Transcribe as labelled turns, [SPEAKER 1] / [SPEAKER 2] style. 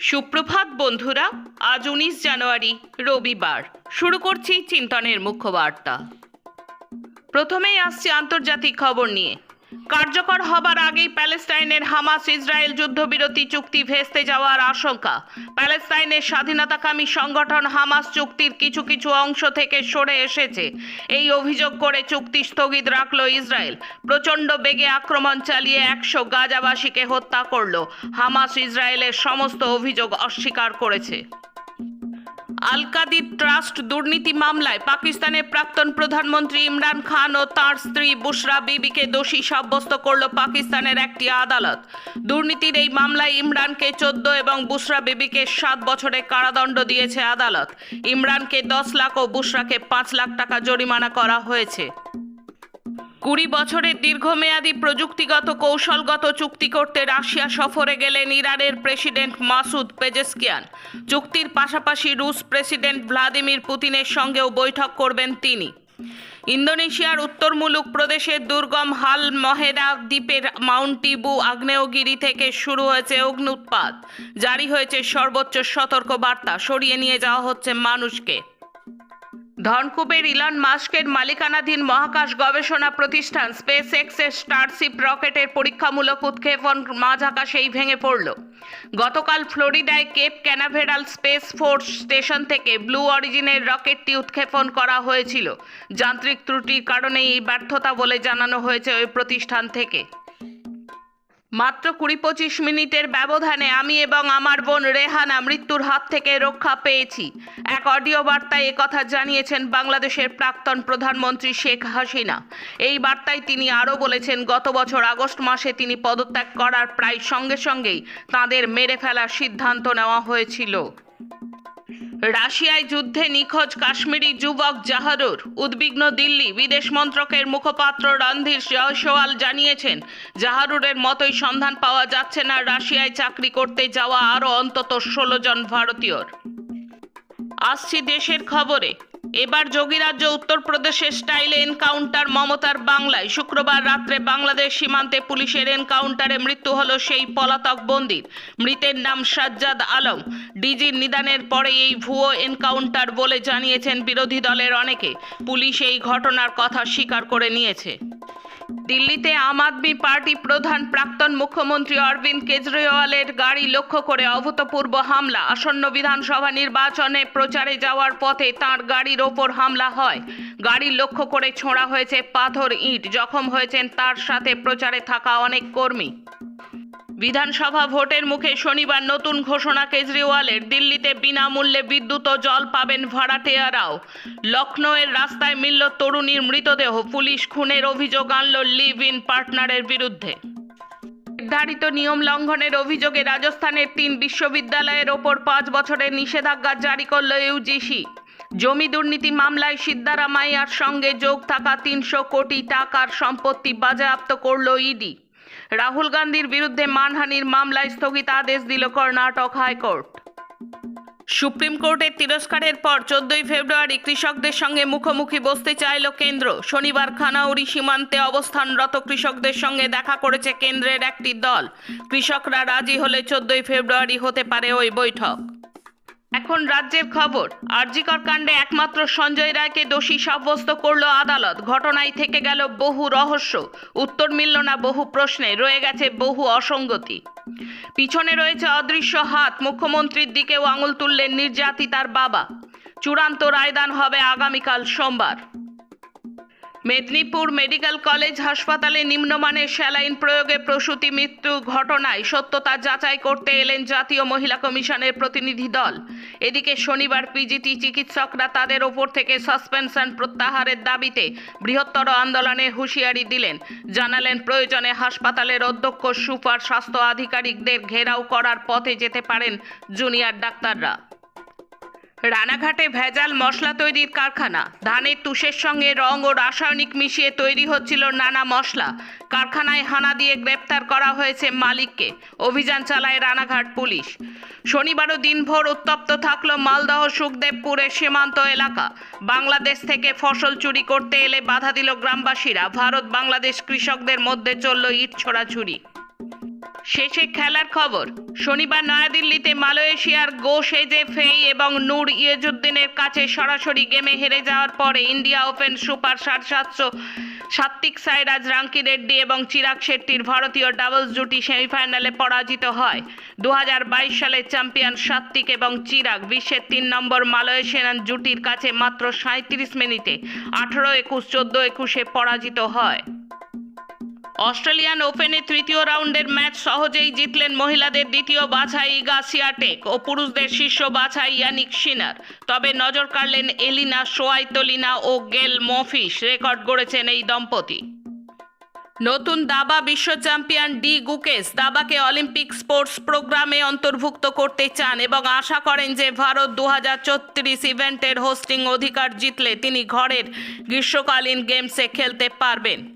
[SPEAKER 1] সুপ্রভাত বন্ধুরা, আজ উনিশ জানুয়ারি, রবিবার। শুরু করছি চিন্তনের মুখ্য বার্তা। প্রথমেই আসছে আন্তর্জাতিক খবর নিয়ে। কার্যকর হবার আগেই প্যালেস্টাইনের হামাস ইসরায়েল যুদ্ধবিরতি চুক্তি ভেস্তে যাওয়ার আশঙ্কা। প্যালেস্তাইনের স্বাধীনতাকামী সংগঠন হামাস চুক্তির কিছু কিছু অংশ থেকে সরে এসেছে। এই অভিযোগ করে চুক্তি স্থগিত রাখল ইসরায়েল। প্রচণ্ড বেগে আক্রমণ চালিয়ে একশো গাজাবাসীকে হত্যা করল। হামাস ইসরায়েলের সমস্ত অভিযোগ অস্বীকার করেছে। আল কাদির ট্রাস্ট দুর্নীতি মামলায় পাকিস্তানের প্রাক্তন প্রধানমন্ত্রী ইমরান খান ও তাঁর স্ত্রী বুশরা বিবিকে দোষী সাব্যস্ত করল পাকিস্তানের একটি আদালত। দুর্নীতির এই মামলায় ইমরানকে চোদ্দ এবং বুশরা বিবিকে সাত বছরের কারাদণ্ড দিয়েছে আদালত। ইমরানকে দশ লাখ ও বুশরাকে পাঁচ লাখ টাকা জরিমানা করা হয়েছে। কুড়ি বছরের দীর্ঘমেয়াদী প্রযুক্তিগত কৌশলগত চুক্তি করতে রাশিয়া সফরে গেলেন ইরানের প্রেসিডেন্ট মাসুদ পেজেস্কিয়ান। চুক্তির পাশাপাশি রুশ প্রেসিডেন্ট ভ্লাদিমির পুতিনের সঙ্গেও বৈঠক করবেন তিনি। ইন্দোনেশিয়ার উত্তরমূলক প্রদেশের দুর্গম হাল মহেরা দ্বীপের মাউন্টিবু আগ্নেয়গিরি থেকে শুরু হয়েছে অগ্নুৎপাত। জারি হয়েছে সর্বোচ্চ সতর্ক বার্তা সরিয়ে নিয়ে যাওয়া হচ্ছে মানুষকে। ধনকুবের ইলন মাস্কের মালিকানাধীন মহাকাশ গবেষণা প্রতিষ্ঠান স্পেস এক্সের স্টারশিপ রকেটের পরীক্ষামূলক উৎক্ষেপণ মাঝ আকাশেই ভেঙে পড়ল। গতকাল ফ্লোরিডায় cape Canaveral space force station থেকে ব্লু অরিজিনের রকেটটি উৎক্ষেপণ করা হয়েছিল। যান্ত্রিক ত্রুটির কারণে এই ব্যর্থতা বলে জানানো হয়েছে ওই প্রতিষ্ঠান থেকে। মাত্র কুড়ি পঁচিশ মিনিটের ব্যবধানে আমি এবং আমার বোন রেহানা মৃত্যুর হাত থেকে রক্ষা পেয়েছি। এক অডিও বার্তায় কথা জানিয়েছেন বাংলাদেশের প্রাক্তন প্রধানমন্ত্রী শেখ হাসিনা। এই বার্তায় তিনি আরও বলেছেন, গত বছর আগস্ট মাসে তিনি পদত্যাগ করার প্রায় সঙ্গে সঙ্গেই তাদের মেরে ফেলার সিদ্ধান্ত নেওয়া হয়েছিল। রাশিয়ায় যুদ্ধে নিখোঁজ কাশ্মীরি যুবক জাহারুর। উদ্বিগ্ন দিল্লি বিদেশ মন্ত্রকের মুখপাত্র রণধীর জয়সওয়াল জানিয়েছেন, জাহারুরের মতোই সন্ধান পাওয়া যাচ্ছে না রাশিয়ায় চাকরি করতে যাওয়া আরও অন্তত ষোলো জন ভারতীয়র। আসছি দেশের খবরে। এবার যোগীরাজ্য উত্তরপ্রদেশের স্টাইলে এনকাউন্টার মমতার বাংলায়। শুক্রবার রাত্রে বাংলাদেশ সীমান্তে পুলিশের এনকাউন্টারে মৃত্যু হল সেই পলাতক বন্দির। মৃতের নাম সাজ্জাদ আলম। ডিজির নিদানের পরে এই ভুয়ো এনকাউন্টার বলে জানিয়েছেন বিরোধী দলের অনেকে। পুলিশ এই ঘটনার কথা স্বীকার করে নিয়েছে। দিল্লিতে আম আদমি পার্টি প্রধান প্রাক্তন মুখ্যমন্ত্রী অরবিন্দ কেজরিওয়ালের গাড়ি লক্ষ্য করে অভূতপূর্ব হামলা। আসন্ন বিধানসভা নির্বাচনে প্রচারে যাওয়ার পথে তার গাড়ির ওপর হামলা হয়। গাড়ি লক্ষ্য করে ছোঁড়া হয়েছে পাথর ইট, জখম হয়েছেন তার সাথে প্রচারে থাকা অনেক কর্মী। বিধানসভা ভোটের মুখে শনিবার নতুন ঘোষণা কেজরিওয়ালের। দিল্লিতে বিনামূল্যে বিদ্যুৎ ও জল পাবেন ভাড়াটেয়ারাও। লখনৌয়ের রাস্তায় মিলল তরুণীর মৃতদেহ। পুলিশ খুনের অভিযোগ আনল লিভ ইন পার্টনারের বিরুদ্ধে। নির্ধারিত নিয়ম লঙ্ঘনের অভিযোগে রাজস্থানের তিন বিশ্ববিদ্যালয়ের ওপর পাঁচ বছরের নিষেধাজ্ঞা জারি করল ইউজিসি। জমি দুর্নীতি মামলায় সিদ্ধারামাইয়ার সঙ্গে যোগ থাকা তিনশো কোটি টাকার সম্পত্তি বাজেয়াপ্ত করল ইডি। রাহুল গান্ধীর বিরুদ্ধে মানহানির মামলায় স্থগিতাদেশ দিল কর্ণাটক হাইকোর্ট। সুপ্রিম কোর্টের তিরস্কারের পর চোদ্দই ফেব্রুয়ারি কৃষকদের সঙ্গে মুখোমুখি বসতে চাইল কেন্দ্র। শনিবার খানাউরি সীমান্তে অবস্থানরত কৃষকদের সঙ্গে দেখা করেছে কেন্দ্রের একটি দল। কৃষকরা রাজি হলে চোদ্দই ফেব্রুয়ারি হতে পারে ওই বৈঠক। এখন রাজ্যের খবর। আরজিকর কাণ্ডে একমাত্র সঞ্জয় রায়কে দোষী সাব্যস্ত করল আদালত। ঘটনায় থেকে গেল বহু রহস্য। উত্তর মিলল না বহু প্রশ্নে, রয়ে গেছে বহু অসঙ্গতি। পিছনে রয়েছে অদৃশ্য হাত। মুখ্যমন্ত্রীর দিকেও আঙুল তুললেন নির্যাতিতার বাবা। চূড়ান্ত রায়দান হবে আগামীকাল সোমবার। মেদিনীপুর মেডিকেল কলেজ হাসপাতালে নিম্নমানের স্যালাইন প্রয়োগে প্রসূতি মৃত্যু ঘটনায় সত্যতা যাচাই করতে এলেন জাতীয় মহিলা কমিশনের প্রতিনিধি দল। এদিকে শনিবার পিজিটি চিকিৎসকরা তাদের ওপর থেকে সাসপেনশন প্রত্যাহারের দাবিতে বৃহত্তর আন্দোলনের হুঁশিয়ারি দিলেন। জানালেন, প্রয়োজনে হাসপাতালের অধ্যক্ষ সুপার স্বাস্থ্য আধিকারিকদের ঘেরাও করার পথে যেতে পারেন জুনিয়র ডাক্তাররা। রানাঘাটে ভেজাল মশলা তৈরির কারখানা। ধানের তুষের সঙ্গে রং ও রাসায়নিক মিশিয়ে তৈরি হচ্ছিল নানা মশলা। কারখানায় হানা দিয়ে গ্রেপ্তার করা হয়েছে মালিককে। অভিযান চালায় রানাঘাট পুলিশ। শনিবারও দিনভর উত্তপ্ত থাকল মালদহ সুখদেবপুরের সীমান্ত এলাকা। বাংলাদেশ থেকে ফসল চুরি করতে এলে বাধা দিল গ্রামবাসীরা। ভারত বাংলাদেশ কৃষকদের মধ্যে চলল ইট ছোড়াছুরি শেষে খেলার খবর। শনিবার নয়াদিল্লিতে মালয়েশিয়ার গো সেজে ফেই এবং নূর ইয়েজুদ্দিনের কাছে সরাসরি গেমে হেরে যাওয়ার পরে ইন্ডিয়া ওপেন সুপার সাত সাতশো সাত্বিক সাইরাজ, রাঙ্কি রেড্ডি এবং চিরাগ শেট্টির ভারতীয় ডাবলস জুটি সেমিফাইনালে পরাজিত হয়। দু সালের চ্যাম্পিয়ন সাত্বিক এবং চিরাগ বিশ্বের তিন নম্বর মালয়েশিয়ান জুটির কাছে মাত্র সাঁত্রিশ মিনিটে আঠারো একুশ, চোদ্দ একুশে পরাজিত হয়। অস্ট্রেলিয়ান ওপেনে তৃতীয় রাউন্ডের ম্যাচ সহজেই জিতলেন মহিলাদের দ্বিতীয় বাছাই ইগা সিয়াটেক ও পুরুষদের শীর্ষ বাছাই ইয়ানিক সিনার। তবে নজর কাড়লেন এলিনা সোয়াইতলিনা ও গেল মফিস। রেকর্ড গড়েছেন এই দম্পতি। নতুন দাবা বিশ্ব চ্যাম্পিয়ন ডি গুকেশ দাবাকে অলিম্পিক স্পোর্টস প্রোগ্রামে অন্তর্ভুক্ত করতে চান এবং আশা করেন যে ভারত দু হাজার চৌত্রিশ ইভেন্টের হোস্টিং অধিকার জিতলে তিনি ঘরের গ্রীষ্মকালীন গেমসে খেলতে পারবেন।